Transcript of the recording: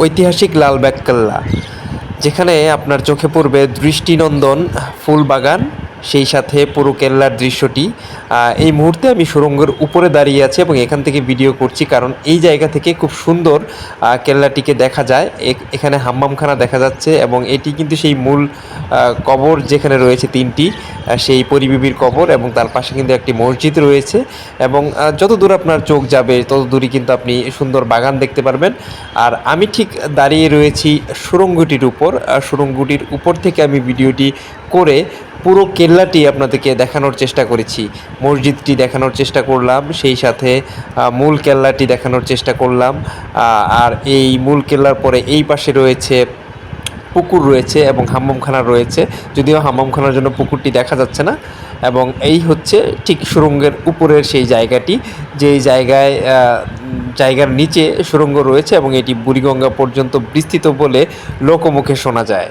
ঐতিহাসিক লালবাগ কেল্লা যেখানে আপনার চোখে পড়বে দৃষ্টিনন্দন ফুল বাগান সেই সাথে পুরো কেল্লার দৃশ্যটি এই মুহূর্তে আমি সুরঙ্গের উপরে দাঁড়িয়ে আছি এবং এখান থেকে ভিডিও করছি কারণ এই জায়গা থেকে খুব সুন্দর কেল্লাটিকে দেখা যায়। এখানে হাম্মামখানা দেখা যাচ্ছে এবং এটি কিন্তু সেই মূল কবর যেখানে রয়েছে তিনটি সেই পরিবিবির কবর এবং তার পাশে কিন্তু একটি মসজিদ রয়েছে এবং যত দূর আপনার চোখ যাবে তত দূরই কিন্তু আপনি সুন্দর বাগান দেখতে পারবেন। আর আমি ঠিক দাঁড়িয়ে রয়েছি সুরঙ্গটির উপর। সুরঙ্গটির উপর থেকে আমি ভিডিওটি করে পুরো কেল্লাটি আপনাদেরকে দেখানোর চেষ্টা করেছি। মসজিদটি দেখানোর চেষ্টা করলাম, সেই সাথে মূল কেল্লাটি দেখানোর চেষ্টা করলাম আর এই মূল কেল্লার পরে এই পাশে রয়েছে পুকুর রয়েছে এবং হাম্মামখানা রয়েছে। যদিও হাম্মামখানার জন্য পুকুরটি দেখা যাচ্ছে না এবং এই হচ্ছে ঠিক সুরঙ্গের উপরের সেই জায়গাটি, যেই জায়গায় জায়গার নিচে সুরঙ্গ রয়েছে এবং এটি বুড়িগঙ্গা পর্যন্ত বিস্তৃত বলে লোকমুখে শোনা যায়।